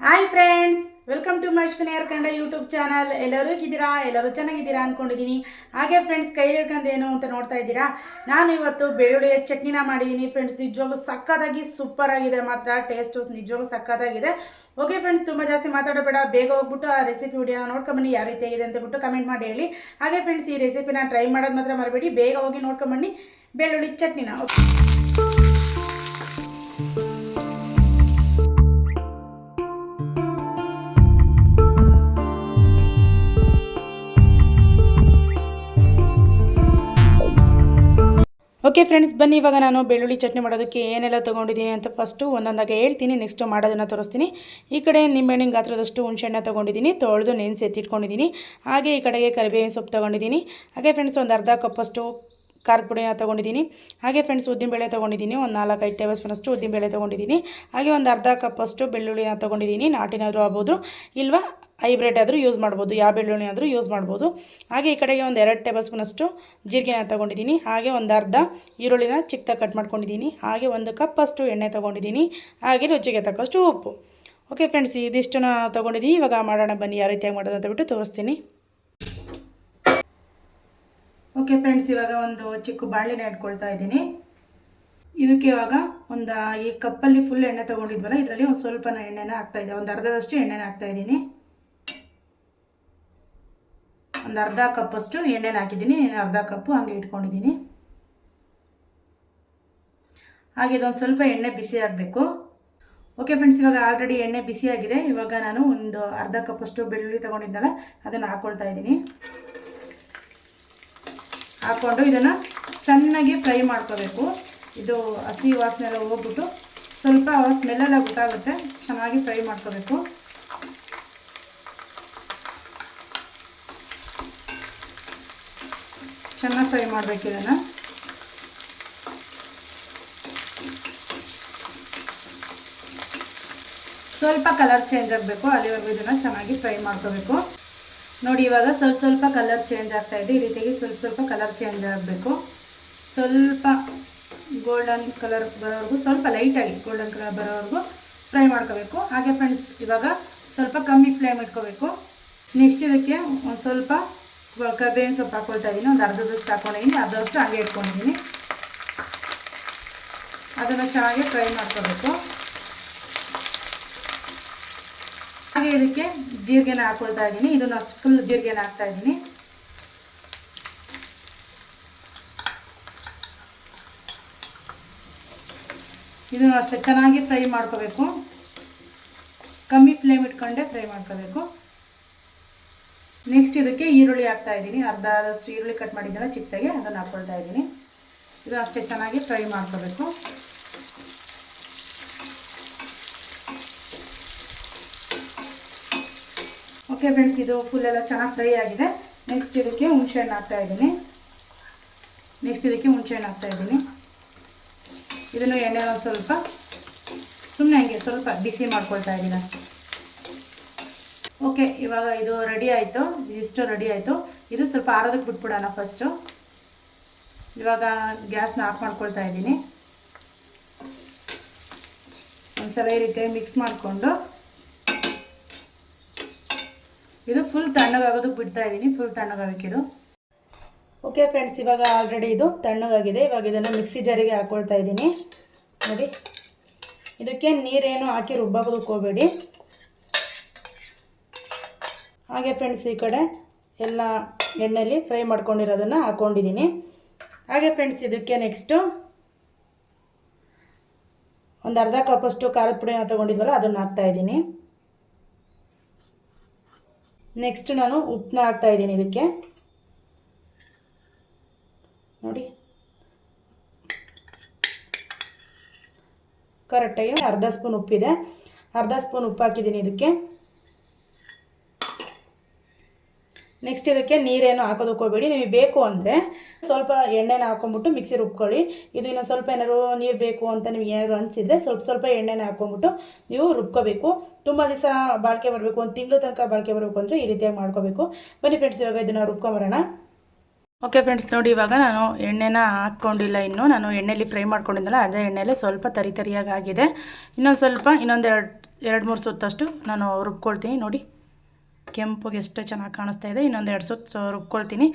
Hi friends welcome to ಮಶ್ವಿನಿಯರ್ ಕಂಡ YouTube channel ಎಲ್ಲರೂ ಇದ್ದೀರಾ ಎಲ್ಲರೂ ಚೆನ್ನಾಗಿದ್ದೀರಾ ಅಂದ್ಕೊಂಡಿದ್ದೀನಿ ಹಾಗೆ ಫ್ರೆಂಡ್ಸ್ ಕೈ ಏನು ಅಂತ ನೋಡ್ತಾ ಇದ್ದೀರಾ? ನಾನು ಇವತ್ತು ಬೆಳ್ಳುಳ್ಳಿಯ ಚಟ್ನಿನ ಮಾಡಿದ್ದೀನಿ ಫ್ರೆಂಡ್ಸ್ ನಿಜವಾಗ್ಲೂ ಸಕ್ಕತ್ತಾಗಿ ಸೂಪರ್ ಆಗಿದೆ. ಮಾತ್ರ ಟೇಸ್ಟು ನಿಜವಾಗ್ಲೂ ಸಕ್ಕತ್ತಾಗಿದೆ ಓಕೆ ಫ್ರೆಂಡ್ಸ್ ತುಂಬ ಜಾಸ್ತಿ ಮಾತಾಡಬೇಡ. ಬೇಗ ಹೋಗ್ಬಿಟ್ಟು ಆ ರೆಸಿಪಿ ವಿಡಿಯೋನ ನೋಡ್ಕೊಂಬನ್ನಿ. ಯಾವ ರೀತಿ ಆಗಿದೆ ಅಂತ ಬಿಟ್ಟು ಕಮೆಂಟ್ ಮಾಡಿ ಹೇಳಿ. ಹಾಗೆ ಫ್ರೆಂಡ್ಸ್ ಈ ರೆಸಿಪಿನ ಟ್ರೈ ಮಾಡೋದು ಮಾತ್ರ ಮರಬೇಡಿ. ಬೇಗ ಹೋಗಿ ನೋಡ್ಕೊಂಬನ್ನಿ. ಬೆಳ್ಳುಳ್ಳಿ ಚಟ್ನಿನ. ಓಕೆ ಓಕೆ ಫ್ರೆಂಡ್ಸ್ ಬನ್ನಿ, ಇವಾಗ ನಾನು ಬೆಳ್ಳುಳ್ಳಿ ಚಟ್ನಿ ಮಾಡೋದಕ್ಕೆ ಏನೆಲ್ಲ ತೊಗೊಂಡಿದ್ದೀನಿ ಅಂತ ಫಸ್ಟು ಒಂದೊಂದಾಗೆ ಹೇಳ್ತೀನಿ. ನೆಕ್ಸ್ಟ್ ಮಾಡೋದನ್ನು ತೋರಿಸ್ತೀನಿ. ಈ ಕಡೆ ನಿಂಬೆಹಣ್ಣಿನ ಗಾತ್ರದಷ್ಟು ಹುಣಸೆಹಣ್ಣ ತೊಗೊಂಡಿದ್ದೀನಿ. ತೊಳೆದು ನೆನೆಸಿ ಎತ್ತಿಟ್ಕೊಂಡಿದ್ದೀನಿ ಹಾಗೆ ಈ ಕಡೆಗೆ ಕರಿಬೇವಿನ ಸೊಪ್ಪು ತೊಗೊಂಡಿದ್ದೀನಿ. ಹಾಗೆ ಫ್ರೆಂಡ್ಸ್ ಒಂದು ಅರ್ಧ ಕಪ್ಪಷ್ಟು ಖಾರದ ಪುಡಿನ ತೊಗೊಂಡಿದ್ದೀನಿ. ಹಾಗೆ ಫ್ರೆಂಡ್ಸ್ ಉದ್ದಿನಬೇಳೆ ತೊಗೊಂಡಿದ್ದೀನಿ. ಒಂದು ನಾಲ್ಕೈದು ಟೇಬಲ್ ಸ್ಪೂನಷ್ಟು ಉದ್ದಿನಬೇಳೆ ತೊಗೊಂಡಿದ್ದೀನಿ. ಹಾಗೆ ಒಂದು ಅರ್ಧ ಕಪ್ಪಷ್ಟು ಬೆಳ್ಳುಳ್ಳಿನ ತೊಗೊಂಡಿದ್ದೀನಿ. ನಾಟಿನಾದರೂ ಆಗ್ಬೋದು, ಇಲ್ವಾ? ಹೈಬ್ರಿಡ್ ಆದರೂ ಯೂಸ್ ಮಾಡ್ಬೋದು. ಯಾವ ಬೆಳ್ಳುಳ್ಳಿ ಆದರೂ ಯೂಸ್ ಮಾಡ್ಬೋದು. ಹಾಗೆ ಈ ಕಡೆಗೆ ಒಂದು ಎರಡು ಟೇಬಲ್ ಸ್ಪೂನಷ್ಟು ಜೀರಿಗೆನ ತೊಗೊಂಡಿದ್ದೀನಿ. ಹಾಗೆ ಒಂದು ಅರ್ಧ ಈರುಳ್ಳಿನ ಚಿಕ್ಕದಾಗಿ ಕಟ್ ಮಾಡ್ಕೊಂಡಿದ್ದೀನಿ. ಹಾಗೆ ಒಂದು ಕಪ್ಪಷ್ಟು ಎಣ್ಣೆ ತೊಗೊಂಡಿದ್ದೀನಿ. ಹಾಗೆ ರುಚಿಗೆ ತಕ್ಕಷ್ಟು ಉಪ್ಪು. ಓಕೆ ಫ್ರೆಂಡ್ಸ್ ಇದಿಷ್ಟನ್ನ ತೊಗೊಂಡಿದ್ದೀನಿ. ಇವಾಗ ಮಾಡೋಣ ಬನ್ನಿ. ಯಾವ ರೀತಿಯಾಗಿ ಮಾಡೋದು ಅಂತ ಬಿಟ್ಟು ತೋರಿಸ್ತೀನಿ. ಓಕೆ ಫ್ರೆಂಡ್ಸ್ ಇವಾಗ ಒಂದು ಚಿಕ್ಕ ಬಾಣಲಿನ ಇಟ್ಕೊಳ್ತಾ ಇದ್ದೀನಿ. ಇದಕ್ಕೆ ಇವಾಗ ಒಂದು ಈ ಕಪ್ಪಲ್ಲಿ ಫುಲ್ ಎಣ್ಣೆ ತೊಗೊಂಡಿದ್ವಲ್ಲ, ಇದರಲ್ಲಿ ಒಂದು ಸ್ವಲ್ಪನ ಎಣ್ಣೆನ ಹಾಕ್ತಾ ಇದ್ದೆ. ಒಂದು ಅರ್ಧದಷ್ಟು ಎಣ್ಣೆನ ಹಾಕ್ತಾ ಇದ್ದೀನಿ. ಒಂದು ಅರ್ಧ ಕಪ್ಪಷ್ಟು ಎಣ್ಣೆನ ಹಾಕಿದ್ದೀನಿ. ಅರ್ಧ ಕಪ್ಪು ಹಂಗೆ ಇಟ್ಕೊಂಡಿದ್ದೀನಿ. ಹಾಗೆ ಇದೊಂದು ಸ್ವಲ್ಪ ಎಣ್ಣೆ ಬಿಸಿ ಆಗಬೇಕು. ಓಕೆ ಫ್ರೆಂಡ್ಸ್ ಇವಾಗ ಆಲ್ರೆಡಿ ಎಣ್ಣೆ ಬಿಸಿಯಾಗಿದೆ ಇವಾಗ ನಾನು ಒಂದು ಅರ್ಧ ಕಪ್ಪಷ್ಟು ಬೆಳ್ಳುಳ್ಳಿ ತೊಗೊಂಡಿದ್ದಲ್ಲ, ಅದನ್ನು ಹಾಕ್ಕೊಳ್ತಾ ಇದ್ದೀನಿ. ಹಾಕ್ಕೊಂಡು ಇದನ್ನು ಚೆನ್ನಾಗಿ ಫ್ರೈ ಮಾಡ್ಕೋಬೇಕು. ಇದು ಹಸಿ ವಾಸನೆ ಎಲ್ಲ ಹೋಗ್ಬಿಟ್ಟು ಸ್ವಲ್ಪ ಸ್ಮೆಲ್ಲೆಲ್ಲ ಗೊತ್ತಾಗುತ್ತೆ. ಚೆನ್ನಾಗಿ ಫ್ರೈ ಮಾಡ್ಕೋಬೇಕು. ಚೆನ್ನಾಗಿ ಫ್ರೈ ಮಾಡಬೇಕು ಇದನ್ನು. ಸ್ವಲ್ಪ ಕಲರ್ ಚೇಂಜ್ ಆಗಬೇಕು. ಅಲ್ಲಿವರೆಗೂ ಇದನ್ನು ಚೆನ್ನಾಗಿ ಫ್ರೈ ಮಾಡ್ಕೋಬೇಕು. ನೋಡಿ, ಇವಾಗ ಸ್ವಲ್ಪ ಸ್ವಲ್ಪ ಕಲರ್ ಚೇಂಜ್ ಆಗ್ತಾ ಇದೆ. ಈ ರೀತಿಯಾಗಿ ಸ್ವಲ್ಪ ಸ್ವಲ್ಪ ಕಲರ್ ಚೇಂಜ್ ಆಗಬೇಕು. ಸ್ವಲ್ಪ ಗೋಲ್ಡನ್ ಕಲರ್ ಬರೋವರೆಗೂ ಸ್ವಲ್ಪ ಲೈಟಾಗಿ ಗೋಲ್ಡನ್ ಕಲರ್ ಬರೋವರೆಗೂ ಫ್ರೈ ಮಾಡ್ಕೋಬೇಕು. ಹಾಗೆ ಫ್ರೆಂಡ್ಸ್ ಇವಾಗ ಸ್ವಲ್ಪ ಕಮ್ಮಿ ಫ್ಲೇಮ್ ಇಟ್ಕೋಬೇಕು. ನೆಕ್ಸ್ಟ್ ಇದಕ್ಕೆ ಒಂದು ಸ್ವಲ್ಪ ಕಬೇವಿನ ಸೊಪ್ಪು ಹಾಕ್ಕೊಳ್ತಾ ಇದ್ದೀನಿ ಒಂದು ಅರ್ಧದಷ್ಟು ಹಾಕ್ಕೊಂಡಿದ್ದೀನಿ ಅರ್ಧದಷ್ಟು ಹಾಗೆ ಇಟ್ಕೊಂಡಿದ್ದೀನಿ ಅದನ್ನು ಚೆನ್ನಾಗಿ ಫ್ರೈ ಮಾಡ್ಕೋಬೇಕು. ಹಾಗೆ ಇದಕ್ಕೆ ಜೀರಿಗೆನ ಹಾಕೊಳ್ತಾ ಇದ್ದೀನಿ. ಇದನ್ನು ಅಷ್ಟು ಫುಲ್ ಜೀರಿಗೆನ ಹಾಕ್ತಾ ಇದ್ದೀನಿ. ಇದನ್ನು ಅಷ್ಟೇ ಚೆನ್ನಾಗಿ ಫ್ರೈ ಮಾಡ್ಕೋಬೇಕು. ಕಮ್ಮಿ ಫ್ಲೇಮ್ ಇಟ್ಕೊಂಡೆ ಫ್ರೈ ಮಾಡ್ಕೋಬೇಕು. ನೆಕ್ಸ್ಟ್ ಇದಕ್ಕೆ ಈರುಳ್ಳಿ ಹಾಕ್ತಾ ಇದ್ದೀನಿ. ಅರ್ಧ ಆದಷ್ಟು ಈರುಳ್ಳಿ ಕಟ್ ಮಾಡಿದ್ದೆಲ್ಲ ಚಿಕ್ಕದಾಗಿ ಅದನ್ನು ಹಾಕ್ಕೊಳ್ತಾ ಇದ್ದೀನಿ. ಇದು ಅಷ್ಟೇ ಚೆನ್ನಾಗಿ ಫ್ರೈ ಮಾಡ್ಕೋಬೇಕು. ಓಕೆ ಫ್ರೆಂಡ್ಸ್ ಇದು ಫುಲ್ ಎಲ್ಲ ಚೆನ್ನಾಗಿ ಫ್ರೈ ಆಗಿದೆ. ನೆಕ್ಸ್ಟ್ ಇದಕ್ಕೆ ಹುಣಸೆಹಣ್ಣು ಹಾಕ್ತಾ ಇದ್ದೀನಿ. ನೆಕ್ಸ್ಟ್ ಇದಕ್ಕೆ ಹುಣಸೆಹಣ್ಣು ಹಾಕ್ತಾ ಇದ್ದೀನಿ. ಇದನ್ನು ಎಣ್ಣೆ ಒಂದು ಸ್ವಲ್ಪ. ಸುಮ್ಮನೆ ಹಂಗೆ ಸ್ವಲ್ಪ ಬಿಸಿ ಮಾಡ್ಕೊಳ್ತಾ ಇದ್ದೀನಿ ಅಷ್ಟೆ. ಓಕೆ, ಇವಾಗ ಇದು ರೆಡಿ ಆಯಿತು. ಇಷ್ಟು ರೆಡಿ ಆಯಿತು. ಇದು ಸ್ವಲ್ಪ ಆರೋದಕ್ಕೆ ಬಿಟ್ಬಿಡೋಣ ಫಸ್ಟು ಇವಾಗ ಗ್ಯಾಸ್ನ ಆಫ್ ಮಾಡ್ಕೊಳ್ತಾ ಇದ್ದೀನಿ. ಒಂದ್ಸಲ ಈ ರೀತಿ ಮಿಕ್ಸ್ ಮಾಡಿಕೊಂಡು ಇದು ಫುಲ್ ತಣ್ಣಗಾಗೋದು ಬಿಡ್ತಾ ಇದ್ದೀನಿ ಫುಲ್ ತಣ್ಣಗಾಗಕ್ಕಿದು ಓಕೆ ಫ್ರೆಂಡ್ಸ್ ಇವಾಗ ಆಲ್ರೆಡಿ ಇದು ತಣ್ಣಗಾಗಿದೆ. ಇವಾಗ ಇದನ್ನು ಮಿಕ್ಸಿ ಜಾರಿಗೆ ಹಾಕ್ಕೊಳ್ತಾ ಇದ್ದೀನಿ ನೋಡಿ. ಇದಕ್ಕೆ ನೀರೇನು ಹಾಕಿ ರುಬ್ಬೋದಕ್ಕೆ ಹೋಗಬೇಡಿ ಹಾಗೆ ಫ್ರೆಂಡ್ಸ್ ಈ ಕಡೆ ಎಲ್ಲ ಎಣ್ಣೆಯಲ್ಲಿ ಫ್ರೈ ಮಾಡ್ಕೊಂಡಿರೋದನ್ನು ಹಾಕ್ಕೊಂಡಿದ್ದೀನಿ ಹಾಗೆ ಫ್ರೆಂಡ್ಸ್ ಇದಕ್ಕೆ ನೆಕ್ಸ್ಟು ಒಂದು ಅರ್ಧ ಕಪ್ಪಷ್ಟು ಖಾರದ ಪುಡಿನ ತೊಗೊಂಡಿದ್ವಲ್ಲ, ಅದನ್ನು ಹಾಕ್ತಾಯಿದ್ದೀನಿ ನೆಕ್ಸ್ಟ್ ನಾನು ಉಪ್ಪನ್ನ ಹಾಕ್ತಾ ಇದ್ದೀನಿ ಇದಕ್ಕೆ. ನೋಡಿ. ಕರೆಕ್ಟಾಗಿ ಅರ್ಧ ಸ್ಪೂನ್ ಉಪ್ಪಿದೆ. ಅರ್ಧ ಸ್ಪೂನ್ ಉಪ್ಪು ಹಾಕಿದ್ದೀನಿ ಇದಕ್ಕೆ. ನೆಕ್ಸ್ಟ್ ಇದಕ್ಕೆ ನೀರೇನು ಹಾಕೋದಕ್ಕೆ ಹೋಗಬೇಡಿ ನಿಮಗೆ ಬೇಕು ಅಂದರೆ ಸ್ವಲ್ಪ ಎಣ್ಣೆನ ಹಾಕೊಂಬಿಟ್ಟು ಮಿಕ್ಸಿ ರುಬ್ಕೊಳ್ಳಿ. ಇದು ಇನ್ನೊಂದು ಸ್ವಲ್ಪ ಏನಾದ್ರು ನೀರು ಬೇಕು ಅಂತ ನಿಮ್ಗೆ ಏನಾದ್ರು ಅನಿಸಿದ್ರೆ ಸ್ವಲ್ಪ ಸ್ವಲ್ಪ ಎಣ್ಣೆನ ಹಾಕೊಂಡ್ಬಿಟ್ಟು ನೀವು ರುಬ್ಕೋಬೇಕು. ತುಂಬ ದಿವಸ ಬಾಳಿಕೆ ಬರಬೇಕು, ಒಂದು ತಿಂಗಳು ತನಕ ಬಾಳಿಕೆ ಬರಬೇಕು ಅಂದರೆ ಈ ರೀತಿಯಾಗಿ ಮಾಡ್ಕೋಬೇಕು. ಬನ್ನಿ ಫ್ರೆಂಡ್ಸ್ ಇವಾಗ ಇದನ್ನು ರುಬ್ಕೊಂಬರೋಣ ಓಕೆ ಫ್ರೆಂಡ್ಸ್ ನೋಡಿ ಇವಾಗ ನಾನು ಎಣ್ಣೆನ ಹಾಕ್ಕೊಂಡಿಲ್ಲ ಇನ್ನು. ನಾನು ಎಣ್ಣೆಲಿ ಫ್ರೈ ಮಾಡ್ಕೊಂಡಿದ್ದಲ್ಲ, ಅದೇ ಎಣ್ಣೆಲೆ ಸ್ವಲ್ಪ ತರಿ ತರಿಯಾಗಿ ಆಗಿದೆ. ಇನ್ನೊಂದು ಸ್ವಲ್ಪ, ಇನ್ನೊಂದು ಎರಡು ಎರಡು ಮೂರು ಸುತ್ತಷ್ಟು ನಾನು ರುಬ್ಕೊಳ್ತೀನಿ, ನೋಡಿ. ಕೆಂಪುಗೆ ಎಷ್ಟು ಚೆನ್ನಾಗಿ ಕಾಣಿಸ್ತಾ ಇದೆ, ಇನ್ನೊಂದು ಎರಡು ಸುತ್ತು ರುಬ್ಕೊಳ್ತೀನಿ.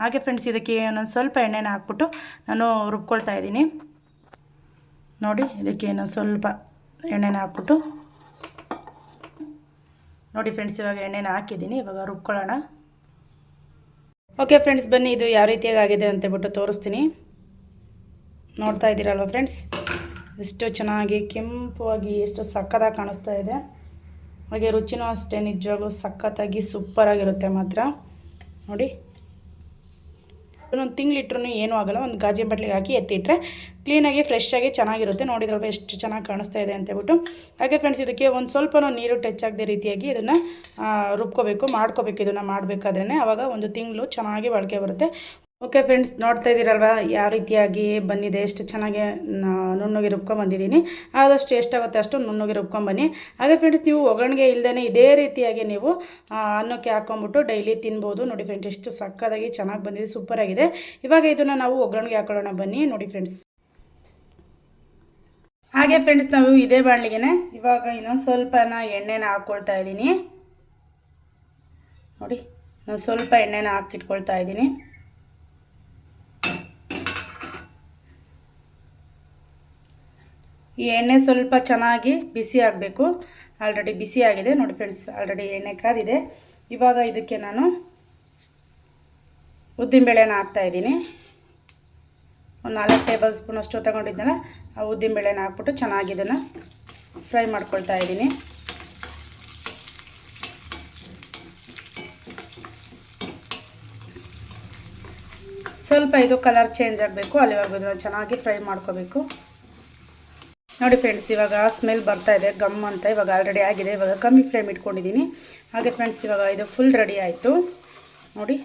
ಹಾಗೆ ಫ್ರೆಂಡ್ಸ್ ಇದಕ್ಕೆ ಇನ್ನೊಂದು ಸ್ವಲ್ಪ ಎಣ್ಣೆನ ಹಾಕ್ಬಿಟ್ಟು ನಾನು ರುಬ್ಕೊಳ್ತಾ ಇದ್ದೀನಿ. ನೋಡಿ, ಇದಕ್ಕೆ ಇನ್ನೊಂದು ಸ್ವಲ್ಪ ಎಣ್ಣೆನ ಹಾಕ್ಬಿಟ್ಟು. ನೋಡಿ ಫ್ರೆಂಡ್ಸ್ ಇವಾಗ ಎಣ್ಣೆನ ಹಾಕಿದ್ದೀನಿ, ಇವಾಗ ರುಬ್ಕೊಳ್ಳೋಣ. ಓಕೆ ಫ್ರೆಂಡ್ಸ್ ಬನ್ನಿ, ಇದು ಯಾವ ರೀತಿಯಾಗಿ ಆಗಿದೆ ಅಂತೇಳ್ಬಿಟ್ಟು ತೋರಿಸ್ತೀನಿ. ನೋಡ್ತಾ ಇದ್ದೀರಲ್ವ ಫ್ರೆಂಡ್ಸ್ ಎಷ್ಟು ಚೆನ್ನಾಗಿ ಕೆಂಪುವಾಗಿ, ಎಷ್ಟು ಸಕ್ಕತ್ತಾಗಿ ಕಾಣಿಸ್ತಾ ಇದೆ. ಹಾಗೆ ರುಚಿನೂ ಅಷ್ಟೇ, ನಿಜವಾಗ್ಲೂ ಸಖತ್ತಾಗಿ ಸೂಪರಾಗಿರುತ್ತೆ ಮಾತ್ರ. ನೋಡಿ. ಒಂದು ತಿಂಗಳಿಟ್ರೂ ಏನೂ ಆಗಲ್ಲ, ಒಂದು ಗಾಜಿನ ಬಟ್ಲಿಗೆ ಹಾಕಿ ಎತ್ತಿಟ್ರೆ ಕ್ಲೀನಾಗಿ ಫ್ರೆಶ್ ಚೆನ್ನಾಗಿರುತ್ತೆ. ನೋಡಿದ್ರಲ್ವ ಎಷ್ಟು ಚೆನ್ನಾಗಿ ಕಾಣಿಸ್ತಾ ಇದೆ ಅಂತೇಳ್ಬಿಟ್ಟು ಹಾಗೆ ಫ್ರೆಂಡ್ಸ್ ಇದಕ್ಕೆ ಒಂದು ಸ್ವಲ್ಪ ನೀರು ಟಚ್ ಆಗದೆ ರೀತಿಯಾಗಿ ಇದನ್ನು ರುಬ್ಕೋಬೇಕು, ಮಾಡ್ಕೋಬೇಕು ಇದನ್ನು ಮಾಡಬೇಕಾದ್ರೇ ಆವಾಗ ಒಂದು ತಿಂಗಳು ಚೆನ್ನಾಗಿ ಬಾಳಿಕೆ ಬರುತ್ತೆ. ಓಕೆ ಫ್ರೆಂಡ್ಸ್ ನೋಡ್ತಾ ಇದ್ದೀರಲ್ವ? ಯಾವ ರೀತಿಯಾಗಿ ಬಂದಿದೆ? ಎಷ್ಟು ಚೆನ್ನಾಗಿ ನುಣ್ಣಗೆ ರುಬ್ಕೊಂಬಂದಿದ್ದೀನಿ ಆದಷ್ಟು ಎಷ್ಟಾಗುತ್ತೆ ಅಷ್ಟು ನುಣ್ಣಗೆ ರುಬ್ಕೊಂಬನ್ನಿ ಹಾಗೆ ಫ್ರೆಂಡ್ಸ್ ನೀವು ಒಗ್ಗರಣೆಗೆ ಇಲ್ಲದೇ ಇದೇ ರೀತಿಯಾಗಿ ನೀವು ಅನ್ನಕ್ಕೆ ಹಾಕ್ಕೊಂಬಿಟ್ಟು ಡೈಲಿ ತಿನ್ಬೋದು. ನೋಡಿ ಫ್ರೆಂಡ್ಸ್ ಎಷ್ಟು ಸಕ್ಕದಾಗಿ ಚೆನ್ನಾಗಿ ಬಂದಿದೆ ಸೂಪರಾಗಿದೆ ಇವಾಗ ಇದನ್ನು ನಾವು ಒಗ್ಗರಣೆಗೆ ಹಾಕೊಳ್ಳೋಣ. ಬನ್ನಿ, ನೋಡಿ ಫ್ರೆಂಡ್ಸ್ ಹಾಗೆ ಫ್ರೆಂಡ್ಸ್ ನಾವು ಇದೇ ಬಾಣಲಿಗೆ ಇವಾಗ ಇನ್ನೊಂದು ಸ್ವಲ್ಪನ ಎಣ್ಣೆನ ಹಾಕ್ಕೊಳ್ತಾ ಇದ್ದೀನಿ. ನೋಡಿ, ನಾನು ಸ್ವಲ್ಪ ಎಣ್ಣೆನ ಹಾಕಿಟ್ಕೊಳ್ತಾ ಇದ್ದೀನಿ. ಈ ಎಣ್ಣೆ ಸ್ವಲ್ಪ ಚೆನ್ನಾಗಿ ಬಿಸಿ ಆಗಬೇಕು. ಆಲ್ರೆಡಿ ಬಿಸಿ ಆಗಿದೆ. ನೋಡಿ ಫ್ರೆಂಡ್ಸ್ ಆಲ್ರೆಡಿ ಎಣ್ಣೆ ಕಾದಿದೆ. ಇವಾಗ ಇದಕ್ಕೆ ನಾನು ಉದ್ದಿನಬೇಳೆನ ಹಾಕ್ತಾಯಿದ್ದೀನಿ ಒಂದು ನಾಲ್ಕು ಟೇಬಲ್ ಸ್ಪೂನ್ ಅಷ್ಟು ತಗೊಂಡಿದ್ದೆನಲ್ಲ ಆ ಉದ್ದಿನಬೇಳೆನ ಹಾಕ್ಬಿಟ್ಟು ಚೆನ್ನಾಗಿ ಇದನ್ನು ಫ್ರೈ ಮಾಡ್ಕೊಳ್ತಾ ಇದ್ದೀನಿ. ಸ್ವಲ್ಪ ಇದು ಕಲರ್ ಚೇಂಜ್ ಆಗಬೇಕು. ಅಲ್ಲಿವರೆಗೂ ಇದನ್ನು ಚೆನ್ನಾಗಿ ಫ್ರೈ ಮಾಡ್ಕೋಬೇಕು. ನೋಡಿ ಫ್ರೆಂಡ್ಸ್ ಇವಾಗ ಸ್ಮೆಲ್ ಬರ್ತಾ ಇದೆ ಗಮ್ ಅಂತ ಇವಾಗ ಆಲ್ರೆಡಿ ಆಗಿದೆ, ಇವಾಗ ಕಮ್ಮಿ ಫ್ಲೇಮ್ ಇಟ್ಕೊಂಡಿದ್ದೀನಿ. ಹಾಗೆ ಫ್ರೆಂಡ್ಸ್ ಇವಾಗ ಇದು ಫುಲ್ ರೆಡಿ ಆಯಿತು. ನೋಡಿ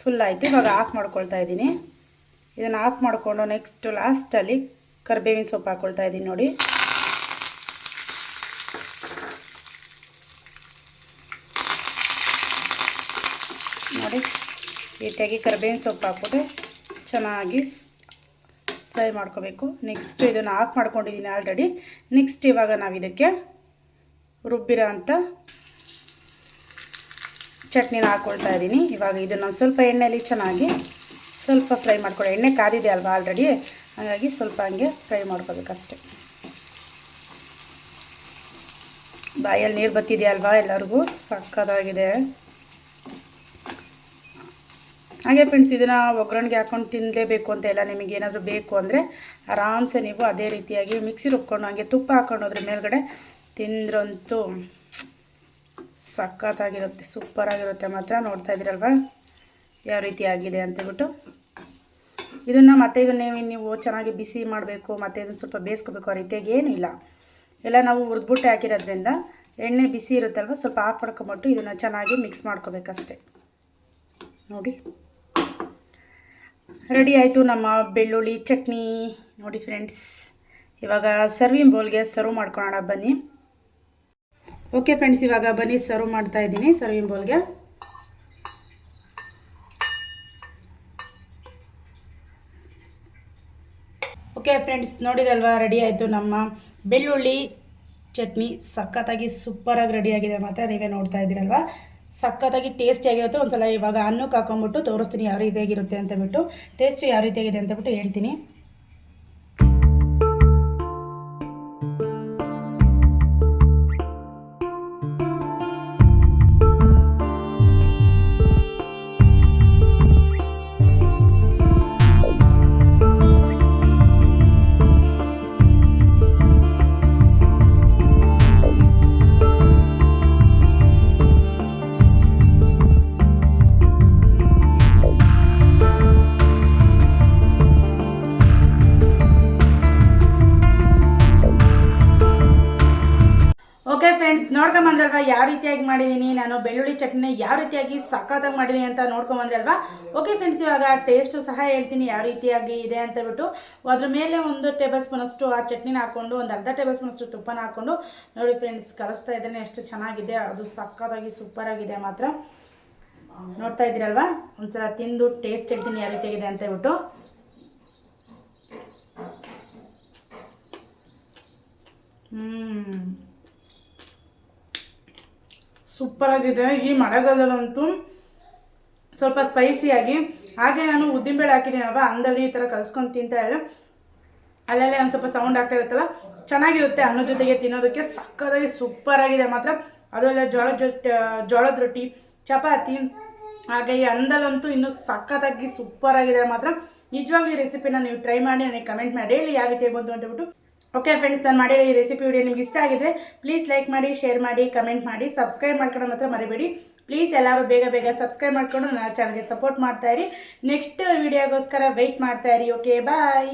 ಫುಲ್ ಆಯಿತು. ಇವಾಗ ಆಫ್ ಮಾಡ್ಕೊಳ್ತಾ ಇದ್ದೀನಿ. ಇದನ್ನು ಆಫ್ ಮಾಡಿಕೊಂಡು ನೆಕ್ಸ್ಟು ಲಾಸ್ಟಲ್ಲಿ ಕರಿಬೇವಿನ ಸೊಪ್ಪು ಹಾಕ್ಕೊಳ್ತಾ ಇದ್ದೀನಿ ನೋಡಿ. ನೋಡಿ ರೀತಿಯಾಗಿ ಕರಿಬೇವಿನ ಸೊಪ್ಪು ಹಾಕ್ಬಿಟ್ಟು ಚೆನ್ನಾಗಿ ಫ್ರೈ ಮಾಡ್ಕೋಬೇಕು. ನೆಕ್ಸ್ಟ್ ಇದನ್ನು ಆಫ್ ಮಾಡ್ಕೊಂಡಿದ್ದೀನಿ ಆಲ್ರೆಡಿ ನೆಕ್ಸ್ಟ್ ಇವಾಗ ನಾವು ಇದಕ್ಕೆ ರುಬ್ಬಿರೋ ಅಂಥ ಚಟ್ನಿನ ಹಾಕ್ಕೊಳ್ತಾ ಇದ್ದೀನಿ ಇವಾಗ ಇದನ್ನು ಸ್ವಲ್ಪ ಎಣ್ಣೆಯಲ್ಲಿ ಚೆನ್ನಾಗಿ ಸ್ವಲ್ಪ ಫ್ರೈ ಮಾಡ್ಕೊಳ್ಳಿ ಎಣ್ಣೆ ಕಾದಿದೆ ಅಲ್ವಾ ಆಲ್ರೆಡಿ ಹಾಗಾಗಿ ಸ್ವಲ್ಪ ಹಂಗೆ ಫ್ರೈ ಮಾಡ್ಕೋಬೇಕಷ್ಟೆ ಬಾಯಲ್ಲಿ ನೀರು ಬತ್ತಿದೆಯಲ್ವಾ ಎಲ್ಲರಿಗೂ? ಸಕ್ಕತ್ತಾಗಿದೆ. ಹಾಗೆ ಫ್ರೆಂಡ್ಸ್ ಇದನ್ನು ಒಗ್ಗರಣೆಗೆ ಹಾಕ್ಕೊಂಡು ತಿನ್ನಲೇಬೇಕು ಅಂತ ಎಲ್ಲ ನಿಮಗೆ ಏನಾದರೂ ಬೇಕು ಅಂದರೆ ಆರಾಮ್ಸೆ ನೀವು ಅದೇ ರೀತಿಯಾಗಿ ಮಿಕ್ಸಿ ರುಬ್ಕೊಂಡು ಹಾಗೆ ತುಪ್ಪ ಹಾಕ್ಕೊಂಡು ಅದ್ರ ಮೇಲ್ಗಡೆ ತಿಂದ್ರಂತೂ ಸಖತ್ತಾಗಿರುತ್ತೆ ಸೂಪರಾಗಿರುತ್ತೆ ಮಾತ್ರ. ನೋಡ್ತಾ ಇದ್ದೀರಲ್ವ? ಯಾವ ರೀತಿ ಆಗಿದೆ ಅಂತೇಳ್ಬಿಟ್ಟು ಇದನ್ನು ಮತ್ತೆ ಇದನ್ನೇ ನೀವು ಚೆನ್ನಾಗಿ ಬಿಸಿ ಮಾಡಬೇಕು, ಮತ್ತು ಇದನ್ನು ಸ್ವಲ್ಪ ಬೇಯಿಸ್ಕೋಬೇಕು, ಆ ರೀತಿಯಾಗಿ ಏನಿಲ್ಲ. ಎಲ್ಲ ನಾವು ಹುರಿದ್ಬಿಟ್ಟೆ ಹಾಕಿರೋದ್ರಿಂದ ಎಣ್ಣೆ ಬಿಸಿ ಇರುತ್ತಲ್ವ, ಸ್ವಲ್ಪ ಆಫ್ ಮಾಡ್ಕೊಂಬಿಟ್ಟು ಇದನ್ನು ಚೆನ್ನಾಗಿ ಮಿಕ್ಸ್ ಮಾಡ್ಕೋಬೇಕಷ್ಟೆ. ನೋಡಿ. ರೆಡಿ ಆಯಿತು ನಮ್ಮ ಬೆಳ್ಳುಳ್ಳಿ ಚಟ್ನಿ. ನೋಡಿ ಫ್ರೆಂಡ್ಸ್ ಇವಾಗ ಸರ್ವಿಂಗ್ ಬೌಲ್ಗೆ ಸರ್ವ್ ಮಾಡ್ಕೊಳ್ಳೋಣ, ಬನ್ನಿ. ಓಕೆ ಫ್ರೆಂಡ್ಸ್ ಇವಾಗ ಬನ್ನಿ ಸರ್ವ್ ಮಾಡ್ತಾ ಇದ್ದೀನಿ ಸರ್ವಿಂಗ್ ಬೌಲ್ಗೆ ಓಕೆ ಫ್ರೆಂಡ್ಸ್ ನೋಡಿದಲ್ವಾ ರೆಡಿ ಆಯಿತು ನಮ್ಮ ಬೆಳ್ಳುಳ್ಳಿ ಚಟ್ನಿ. ಸಖತ್ತಾಗಿ ಸೂಪರಾಗಿ ರೆಡಿಯಾಗಿದೆ ಮಾತ್ರ ನೀವೇ ನೋಡ್ತಾ ಇದ್ದೀರಲ್ವಾ. ಸಖತ್ತಾಗಿ ಟೇಸ್ಟಿಯಾಗಿರುತ್ತೆ ಒಂದು ಸಲ ಇವಾಗ ಅನ್ನಕ್ಕೆ ಹಾಕೊಂಬಿಟ್ಟು ತೋರಿಸ್ತೀನಿ ಯಾವ ರೀತಿಯಾಗಿರುತ್ತೆ ಅಂತ ಬಿಟ್ಟು ಟೇಸ್ಟ್ ಯಾವ ರೀತಿಯಾಗಿದೆ ಅಂತ ಬಿಟ್ಟು ಹೇಳ್ತೀನಿ. ಯಾವ ರೀತಿಯಾಗಿ ಮಾಡಿದ್ದೀನಿ ನಾನು ಬೆಳ್ಳುಳ್ಳಿ ಚಟ್ನಿ ಯಾವ ರೀತಿಯಾಗಿ ಸಖತ್ತಾಗಿ ಮಾಡಿದ್ದೀನಿ ಅಂತ ನೋಡ್ಕೊಂಬಂದ್ರಲ್ವಾ ಓಕೆ ಫ್ರೆಂಡ್ಸ್ ಇವಾಗ ಟೇಸ್ಟು ಸಹ ಹೇಳ್ತೀನಿ ಯಾವ ರೀತಿಯಾಗಿ ಇದೆ ಅಂತ ಬಿಟ್ಟು. ಅದ್ರ ಮೇಲೆ ಒಂದು ಟೇಬಲ್ ಸ್ಪೂನ್ ಅಷ್ಟು ಆ ಚಟ್ನಿನ ಹಾಕ್ಕೊಂಡು, ಒಂದು ಅರ್ಧ ಟೇಬಲ್ ಸ್ಪೂನ್ ಅಷ್ಟು ತುಪ್ಪನ ಹಾಕ್ಕೊಂಡು, ನೋಡಿ ಫ್ರೆಂಡ್ಸ್ ಕಲಿಸ್ತಾ ಇದ್ದೇನೆ ಎಷ್ಟು ಚೆನ್ನಾಗಿದೆ, ಅದು ಸಖತ್ತಾಗಿ ಸೂಪರಾಗಿದೆ ಮಾತ್ರ. ನೋಡ್ತಾ ಇದ್ದೀರಲ್ವಾ ಒಂದ್ಸಲ ತಿಂದು ಟೇಸ್ಟ್ ಹೇಳ್ತೀನಿ ಯಾವ ರೀತಿಯಾಗಿದೆ ಅಂತ ಹೇಳ್ಬಿಟ್ಟು ಹ್ಮ್. ಸೂಪರ್ ಆಗಿದೆ. ಈ ಮಳೆಗಾಲದಲ್ಲಂತೂ ಸ್ವಲ್ಪ ಸ್ಪೈಸಿಯಾಗಿ ಹಾಗೆ ನಾನು ಉದ್ದಿನಬೇಳೆ ಹಾಕಿದ್ದೀನಲ್ವ ಅಂದಲ್ಲಿ ಈ ಥರ ಕಲ್ಸ್ಕೊಂಡು ತಿಂತಾ ಇದ್ದೆ. ಅಲ್ಲಲ್ಲೇ ಒಂದು ಸ್ವಲ್ಪ ಸೌಂಡ್ ಆಗ್ತಾ ಇರುತ್ತಲ್ಲ? ಚೆನ್ನಾಗಿರುತ್ತೆ ಅನ್ನ ಜೊತೆಗೆ ತಿನ್ನೋದಕ್ಕೆ. ಸಕ್ಕತ್ತಾಗಿ ಸೂಪರ್ ಆಗಿದೆ. ಮಾತ್ರ ಅದರಲ್ಲೇ ಜೋಳದ ಜೊತೆ, ಜೋಳದ ರೊಟ್ಟಿ, ಚಪಾತಿ, ಹಾಗೆ ಈ ಅಂದಲ್ಲಂತೂ ಇನ್ನೂ ಸಕ್ಕತ್ತಾಗಿ ಸೂಪರ್ ಆಗಿದೆ ಮಾತ್ರ. ನಿಜವಾಗ್ಲೂ ಈ ರೆಸಿಪಿನ ನೀವು ಟ್ರೈ ಮಾಡಿ, ನನಗೆ ಕಮೆಂಟ್ ಮಾಡಿ. ಹೇಳಿ ಯಾವ ರೀತಿ ಬಂತು ಅಂತ ಹೇಳ್ಬಿಟ್ಟು. ಓಕೆ ಫ್ರೆಂಡ್ಸ್ ನಾನು ಮಾಡಿರೋ ಈ ರೆಸಿಪಿ ವಿಡಿಯೋ ನಿಮ್ಗೆ ಇಷ್ಟ ಆಗಿದೆ ಪ್ಲೀಸ್ ಲೈಕ್ ಮಾಡಿ ಶೇರ್ ಮಾಡಿ ಕಮೆಂಟ್ ಮಾಡಿ ಸಬ್ಸ್ಕ್ರೈಬ್ ಮಾಡ್ಕೊಂಡು ಮಾತ್ರ ಮರಿಬೇಡಿ. ಪ್ಲೀಸ್ ಎಲ್ಲರೂ ಬೇಗ ಬೇಗ ಸಬ್ಸ್ಕ್ರೈಬ್ ಮಾಡ್ಕೊಂಡು ನನ್ನ ಚಾನಲ್ಗೆ ಸಪೋರ್ಟ್ ಮಾಡ್ತಾ ಇರಿ. ನೆಕ್ಸ್ಟ್ ವಿಡಿಯೋಗೋಸ್ಕರ ವೆಯ್ಟ್ ಮಾಡ್ತಾ ಇರಿ ಓಕೆ ಬಾಯ್